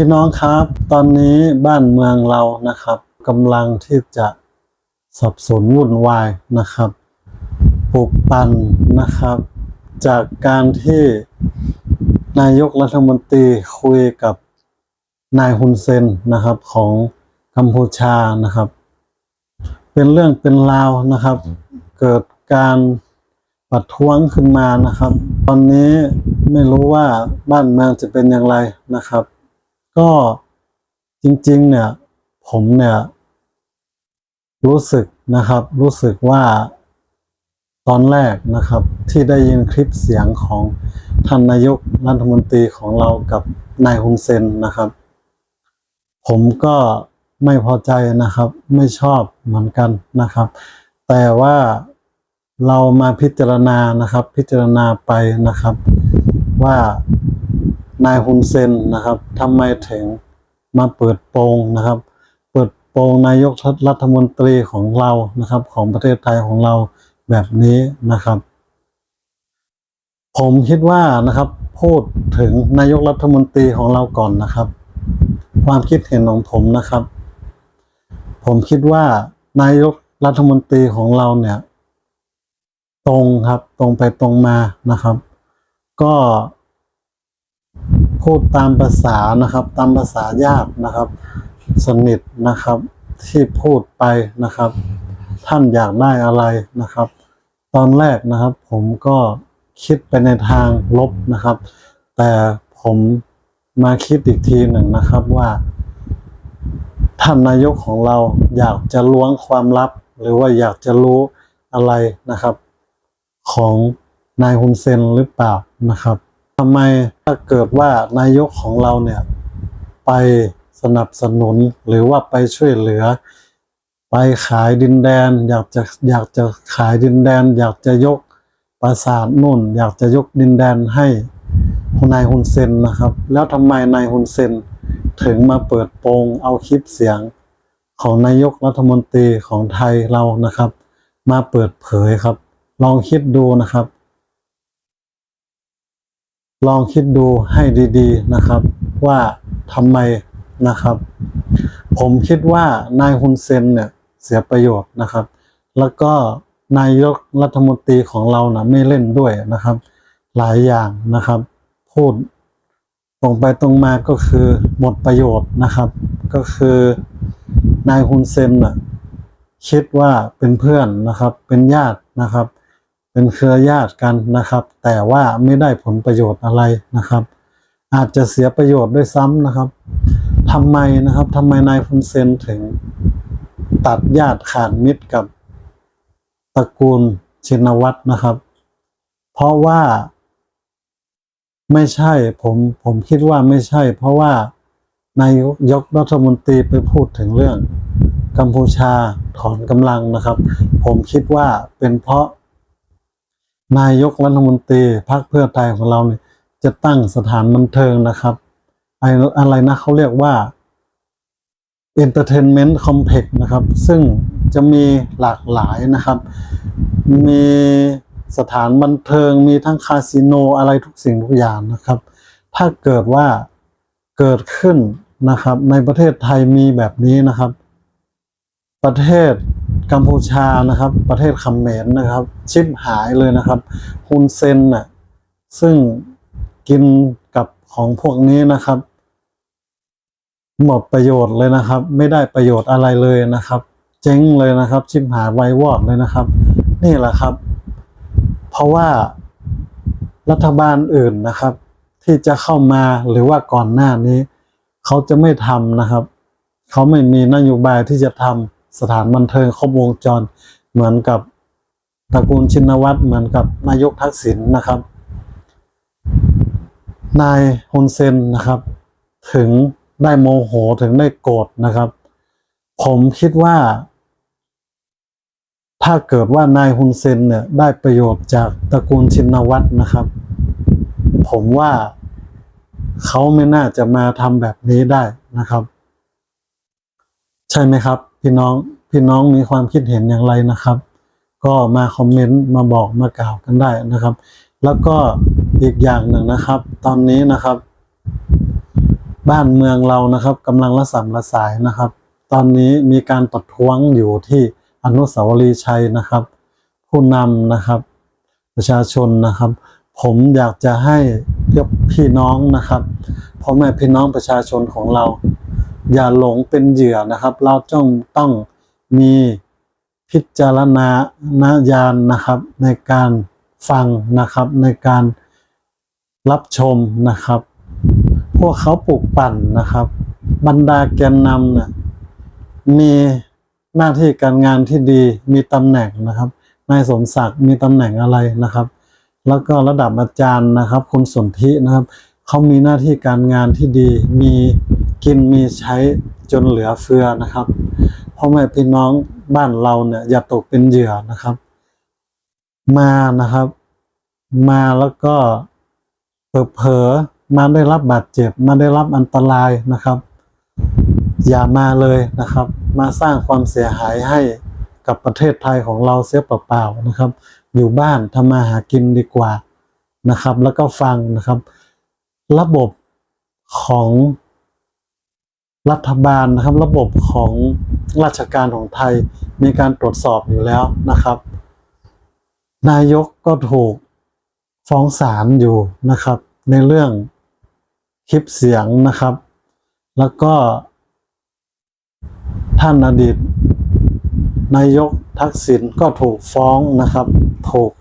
พี่น้องครับ ตอนนี้บ้านเมืองเรานะครับกำลังที่จะสับสนวุ่นวายนะครับปลุกปั่นนะครับ จากการที่นายกรัฐมนตรีคุยกับนายฮุนเซนนะครับของกัมพูชานะครับ เป็นเรื่องเป็นราวนะครับ เกิดการประท้วงขึ้นมานะครับ ตอนนี้ไม่รู้ว่าบ้านเมืองจะเป็นอย่างไรนะครับ ก็จริงๆเนี่ยผมเนี่ยรู้สึกนะครับ รู้สึกว่าตอนแรกนะครับ ที่ได้ยินคลิปเสียงของท่านนายกรัฐมนตรีของเรากับนายฮุนเซนนะครับ ผมก็ไม่พอใจนะครับ ไม่ชอบเหมือนกันนะครับ แต่ว่าเรามาพิจารณานะครับ พิจารณาไปนะครับ ว่า นายฮุนเซนนะครับทำไมถึงมาเปิดโปงนะครับ เปิดโปงนายกรัฐมนตรีของเรานะครับ ของประเทศไทยของเราแบบนี้นะครับ ผมคิดว่านะครับพูดถึงนายกรัฐมนตรีของเราก่อนนะครับ ความคิดเห็นของผมนะครับ ผมคิดว่านายกรัฐมนตรีของเราเนี่ย ตรงครับ ตรงไปตรงมานะครับ ก็ พูดตามภาษานะครับ ตามภาษาญาตินะครับ สนิทนะครับ ที่พูดไปนะครับ ท่านอยากได้อะไรนะครับ ตอนแรกนะครับ ผมก็คิดไปในทางลบนะครับ แต่ผมมาคิดอีกทีหนึ่งนะครับว่าท่านนายกของเราอยากจะล้วงความลับ หรือว่าอยากจะรู้อะไรนะครับ ของนายฮุนเซนหรือเปล่านะครับ ทำไมถ้าเกิดว่านายกของเราเนี่ย ไปสนับสนุนหรือว่าไปช่วยเหลือ ไปขายดินแดน อยากจะอยากจะขายดินแดน อยากจะยกปราสาทนู่น อยากจะยกดินแดนให้นายฮุนเซนนะครับ แล้วทำไมนายฮุนเซนถึงมาเปิดโปงเอาคลิปเสียงของนายกรัฐมนตรีของไทยเรานะครับ มาเปิดเผยครับ ลองคิดดูนะครับ ลองคิดดูให้ดีๆนะครับ ว่าทำไมนะครับ ผมคิดว่านายฮุนเซนเนี่ยเสียประโยชน์นะครับ แล้วก็นายกรัฐมนตรีของเรานะไม่เล่นด้วยนะครับ หลายอย่างนะครับ พูดตรงไปตรงมาก็คือหมดประโยชน์นะครับ ก็คือนายฮุนเซนน่ะคิดว่าเป็นเพื่อนนะครับ เป็นญาตินะครับ เป็นเครือญาติกันนะครับ แต่ว่าไม่ได้ผลประโยชน์อะไรนะครับ อาจจะเสียประโยชน์ด้วยซ้ำนะครับทำไมนะครับทำไมนายฮุนเซนถึงตัดญาติขาดมิตรกับตระกูลชินวัตรนะครับ เพราะว่าไม่ใช่ผมผมคิดว่าไม่ใช่ เพราะว่านายยกรัฐมนตรีไปพูดถึงเรื่องกัมพูชาถอนกำลังนะครับ ผมคิดว่าเป็นเพราะ นายกรัฐมนตรีพรรคเพื่อไทยของเราเนี่ยจะตั้งสถานบันเทิงนะครับไออะไรนะเขาเรียกว่า Entertainment Complex นะครับ ซึ่งจะมีหลากหลายนะครับ มีสถานบันเทิงมีทั้งคาสิโนอะไรทุกสิ่งทุกอย่างนะครับ ถ้าเกิดว่าเกิดขึ้นนะครับ ในประเทศไทยมีแบบนี้นะครับ ประเทศ กัมพูชานะครับ ประเทศคำเมรนะครับ ชิบหายเลยนะครับฮุนเซนน่ะซึ่งกินกับของพวกนี้นะครับ หมดประโยชน์เลยนะครับ ไม่ได้ประโยชน์อะไรเลยนะครับ เจ๊งเลยนะครับ ชิบหายไวายวอดเลยนะครับ นี่แหละครับ เพราะว่ารัฐบาลอื่นนะครับ ที่จะเข้ามาหรือว่าก่อนหน้านี้ เขาจะไม่ทำนะครับ เขาไม่มีนโยบายที่จะทำ สถานบันเทิงครบวงจร เหมือนกับตระกูลชินวัตรเหมือนกับนายกทักษิณนะครับ นายฮุนเซนนะครับ ถึงได้โมโหถึงได้โกรธนะครับ ผมคิดว่า ถ้าเกิดว่านายฮุนเซนเนี่ยได้ประโยชน์จากตระกูลชินวัตรนะครับ ผมว่าเขาไม่น่าจะมาทำแบบนี้ได้นะครับ ใช่ไหมครับพี่น้องพี่น้องมีความคิดเห็นอย่างไรนะครับ ก็มาคอมเมนต์มาบอกมากล่าวกันได้นะครับ แล้วก็อีกอย่างหนึ่งนะครับ ตอนนี้นะครับ บ้านเมืองเรานะครับกำลังระสำระสายนะครับ ตอนนี้มีการประท้วงอยู่ที่อนุสาวรีย์ชัยนะครับ ผู้นำนะครับ ประชาชนนะครับ ผมอยากจะให้พี่น้องนะครับพ่อแม่พี่น้องประชาชนของเรา อย่าหลงเป็นเหยื่อนะครับ เราจ้องต้องมีพิจารณาญาณนะครับ ในการฟังนะครับ ในการรับชมนะครับ พวกเขาปลูกปั่นนะครับ บรรดาแกนนำเนี่ยมีหน้าที่การงานที่ดีมีตำแหน่งนะครับนายสมศักดิ์มีตำแหน่งอะไรนะครับ แล้วก็ระดับอาจารย์นะครับ คุณสนธินะครับเขามีหน้าที่การงานที่ดีมี กินมีใช้จนเหลือเฟือนะครับพ่อแม่พี่น้องบ้านเราเนี่ยอย่าตกเป็นเหยื่อนะครับ มานะครับ มาแล้วก็เปิดเผลอมาได้รับบาดเจ็บ มาได้รับอันตรายนะครับ อย่ามาเลยนะครับ มาสร้างความเสียหายให้กับประเทศไทยของเราเสียเปล่าๆนะครับ อยู่บ้านทำมาหากินดีกว่านะครับ แล้วก็ฟังนะครับ ระบบของ รัฐบาลนะครับระบบของราชการของไทยมีการตรวจสอบอยู่แล้วนะครับ นายกก็ถูกฟ้องศาลอยู่นะครับ ในเรื่องคลิปเสียงนะครับ แล้วก็ท่านอดีต นายกทักษิณก็ถูกฟ้องนะครับ ถูก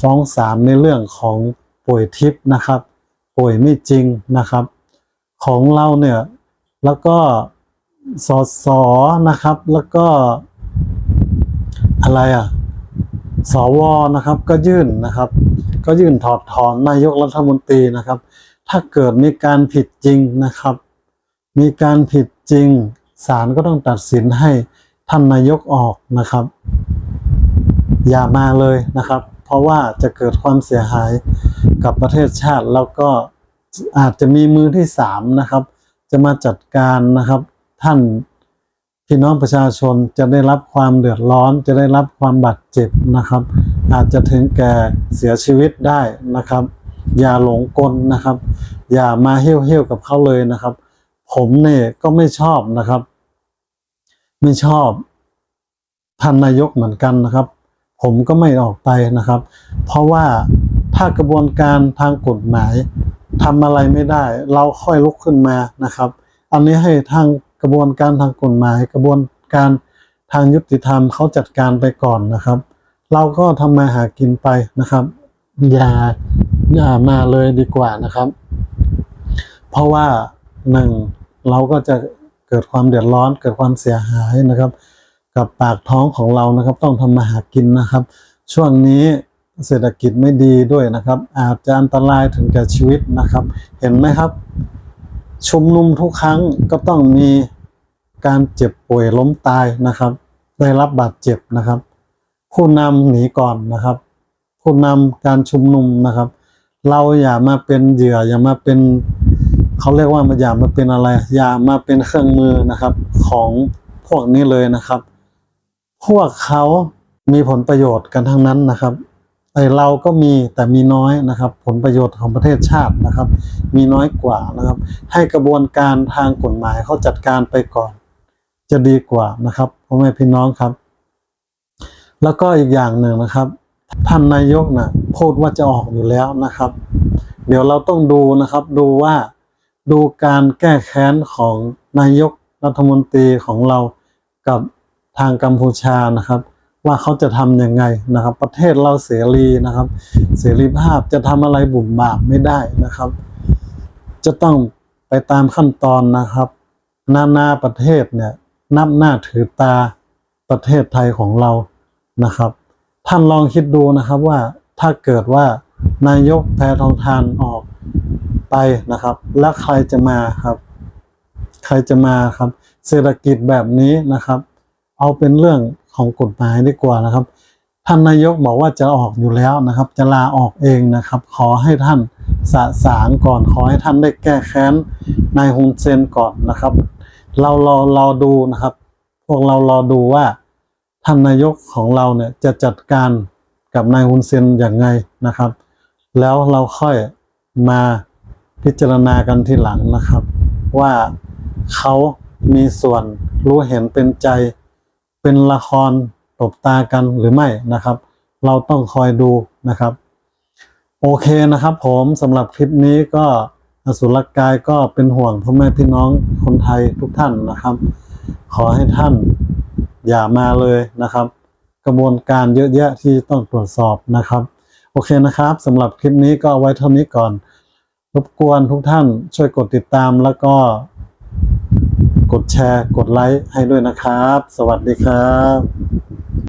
ฟ้องศาลในเรื่องของป่วยทิพย์นะครับ ป่วยไม่จริงนะครับ ของเราเนี่ย แล้วก็สอสอนะครับ แล้วก็อะไรอะสวนะครับ ก็ยื่นนะครับ ก็ยื่นถอดถอนนายกรัฐมนตรีนะครับ ถ้าเกิดมีการผิดจริงนะครับ มีการผิดจริงศาลก็ต้องตัดสินให้ท่านนายกออกนะครับ อย่ามาเลยนะครับ เพราะว่าจะเกิดความเสียหายกับประเทศชาติแล้วก็อาจจะมีมือที่สามนะครับ จะมาจัดการนะครับ ท่านพี่น้องประชาชนจะได้รับความเดือดร้อน จะได้รับความบาดเจ็บนะครับ อาจจะถึงแก่เสียชีวิตได้นะครับ อย่าหลงกลนะครับ อย่ามาเหี้ยวเหี้ยวๆกับเขาเลยนะครับ ผมเนี่ยก็ไม่ชอบนะครับ ไม่ชอบท่านนายกเหมือนกันนะครับ ผมก็ไม่ออกไปนะครับ เพราะว่าถ้ากระบวนการทางกฎหมาย ทำอะไรไม่ได้ เราค่อยลุกขึ้นมานะครับ อันนี้ให้ทางกระบวนการทางกฎหมาย กระบวนการทางยุติธรรมเขาจัดการไปก่อนนะครับ เราก็ทำมาหากินไปนะครับอย่าอย่ามาเลยดีกว่านะครับ เพราะว่าหนึ่งเราก็จะเกิดความเดือดร้อน เกิดความเสียหายนะครับ กับปากท้องของเรานะครับ ต้องทำมาหากินนะครับ ช่วงนี้ เศรษฐกิจไม่ดีด้วยนะครับ อาจจะอันตรายถึงแก่ชีวิตนะครับ เห็นไหมครับ ชุมนุมทุกครั้งก็ต้องมีการเจ็บป่วยล้มตายนะครับ ได้รับบาดเจ็บนะครับ ผู้นำหนีก่อนนะครับ ผู้นำการชุมนุมนะครับ เราอย่ามาเป็นเหยื่ออย่ามาเป็นเขาเรียกว่ามาอย่ามาเป็นอะไร อย่ามาเป็นเครื่องมือนะครับของพวกนี้เลยนะครับ พวกเขามีผลประโยชน์กันทั้งนั้นนะครับ ไอเราก็มีแต่มีน้อยนะครับ ผลประโยชน์ของประเทศชาตินะครับ มีน้อยกว่านะครับ ให้กระบวนการทางกฎหมายเขาจัดการไปก่อน จะดีกว่านะครับพ่อแม่พี่น้องครับ แล้วก็อีกอย่างหนึ่งนะครับท่านนายกนะพูดว่าจะออกอยู่แล้วนะครับ เดี๋ยวเราต้องดูนะครับดูว่าดูการแก้แค้นของนายกรัฐมนตรีของเรากับทางกัมพูชานะครับ ว่าเขาจะทำยังไงนะครับ ประเทศเราเสรีนะครับ เสรีภาพจะทำอะไรบุ่มบามไม่ได้นะครับ จะต้องไปตามขั้นตอนนะครับ นานาประเทศเนี่ยนับหน้าถือตาประเทศไทยของเรานะครับ ท่านลองคิดดูนะครับว่าถ้าเกิดว่านายกแพทองทานออกไปนะครับ แล้วใครจะมาครับ ใครจะมาครับ เศรษฐกิจแบบนี้นะครับ เอาเป็นเรื่อง ของกฎหมายดีกว่านะครับ ท่านนายกบอกว่าจะออกอยู่แล้วนะครับ จะลาออกเองนะครับ ขอให้ท่านสะสางก่อนขอให้ท่านได้แก้แค้นนายฮุนเซนก่อนนะครับ เรารอรอดูนะครับ พวกเรารอดูว่าท่านนายกของเราเนี่ยจะจัดการกับนายฮุนเซนอย่างไงนะครับ แล้วเราค่อยมาพิจารณากันทีหลังนะครับ ว่าเขามีส่วนรู้เห็นเป็นใจ เป็นละครตบตากันหรือไม่นะครับ เราต้องคอยดูนะครับ โอเคนะครับผมสำหรับคลิปนี้ก็อสุรกายก็เป็นห่วงพ่อแม่พี่น้องคนไทยทุกท่านนะครับ ขอให้ท่านอย่ามาเลยนะครับ กระบวนการเยอะแยะที่ต้องตรวจสอบนะครับ โอเคนะครับสำหรับคลิปนี้ก็เอาไว้เท่านี้ก่อน รบกวนทุกท่านช่วยกดติดตามแล้วก็ กดแชร์ กดไลค์ให้ด้วยนะครับ สวัสดีครับ